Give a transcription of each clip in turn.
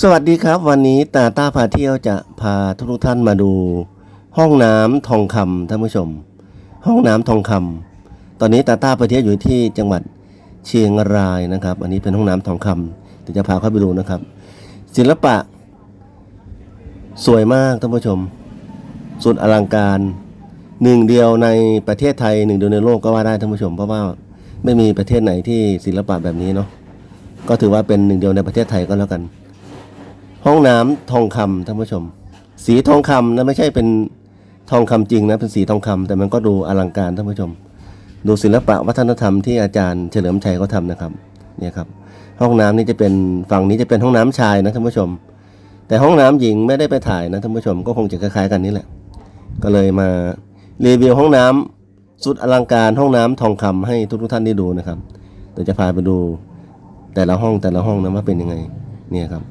สวัสดีครับ วันนี้ตาต้าพาเที่ยวจะพาทุกทุกท่านมาดู ห้องน้ำทองคำท่านผู้ชม ห้องน้ำทองคำตอนนี้ตาต้าไปเที่ยวอยู่ที่จังหวัดเชียงรายนะครับ อันนี้เป็นห้องน้ำทองคำเดี๋ยวจะพาเข้าไปดูนะครับ ศิลปะ สวยมากท่านผู้ชม สุดอลังการหนึ่งเดียวในประเทศไทยหนึ่งเดียวในโลกก็ว่าได้ท่านผู้ชม เพราะว่าไม่มีประเทศไหนที่ศิลปะแบบนี้เนาะก็ถือว่าเป็นหนึ่งเดียวในประเทศไทยก็แล้วกัน ห้องน้ำทองคำท่านผู้ชม สีทองคำนะไม่ใช่เป็นทองคำจริงนะเป็นสีทองคำแต่มันก็ดูอลังการท่านผู้ชม ดูศิลปะวัฒนธรรมที่อาจารย์เฉลิมชัยเขาทำนะครับเนี่ยครับ ห้องน้ำนี่จะเป็นฝั่งนี้จะเป็นห้องน้ำชายนะท่านผู้ชม แต่ห้องน้ำหญิงไม่ได้ไปถ่ายนะท่านผู้ชมก็คงจะคล้ายๆกันนี่แหละ ก็เลยมารีวิวห้องน้ำสุดอลังการห้องน้ำทองคำให้ทุกๆท่านได้ดูนะครับเดี๋ยวจะพาไปดูแต่ละห้องแต่ละห้องนะว่าเป็นยังไงเนี่ยครับ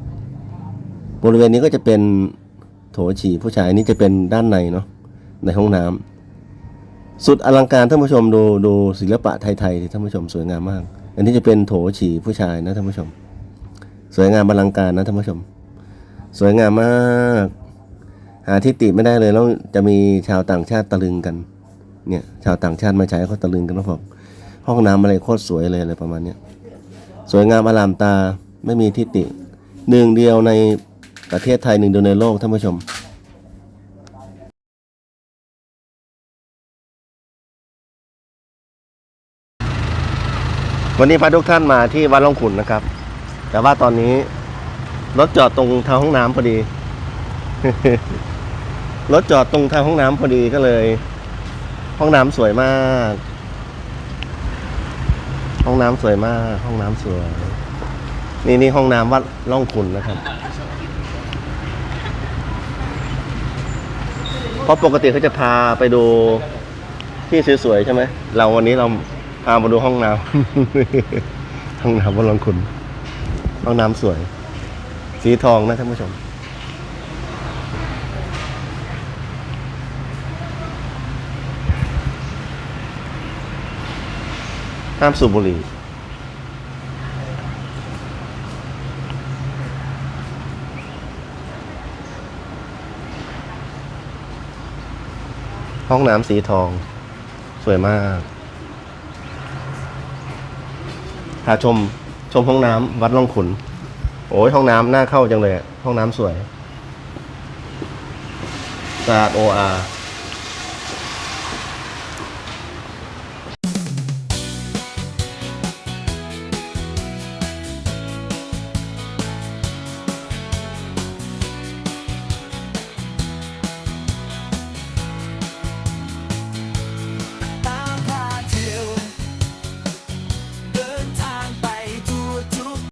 บริเวณนี้ก็จะเป็นโถฉี่ผู้ชายอันนี้จะเป็นด้านในเนาะในห้องน้ำสุดอลังการท่านผู้ชมดูดูศิลปะไทยๆที่ท่านผู้ชมสวยงามมาก อันนี้จะเป็นโถฉี่ผู้ชายนะท่านผู้ชม สวยงามอลังการนะท่านผู้ชม สวยงามมาก หาที่ติไม่ได้เลยแล้วจะมีชาวต่างชาติตะลึงกันเนี่ยชาวต่างชาติมาใช้เขาตะลึงกันว่าผมห้องน้ำอะไรโคตรสวยเลยอะไรประมาณเนี้ยสวยงามอลามตาไม่มีที่ติหนึ่งเดียวใน ประเทศไทยหนึ่งเดียวในโลกท่านผู้ชมวันนี้พาทุกท่านมาที่วัดหลวงขุนนะครับ แต่ว่าตอนนี้รถจอดตรงทางห้องน้ำพอดี รถจอดตรงทางห้องน้ำพอดีก็เลย ห้องน้ำสวยมาก ห้องน้ำสวยมาก ห้องน้ำสวย นี่นี่ห้องน้ำวัดล่องขุนนะครับ เพ ราะปกติเขาจะพาไปดูที่สวยๆใช่ไหม เราวันนี้เราพามาดูห้องน้ำ ห้องน้ำวัดล่องขุนห้องน้ำสวย สีทองนะท่านผู้ชม ห้ามสูบบุหรี่ ห้องน้ำสีทอง สวยมากพาชมชมห้องน้ำวัดล่องขุน โอ้ยห้องน้ำน่าเข้าจังเลย ห้องน้ำสวยสะอาดโออา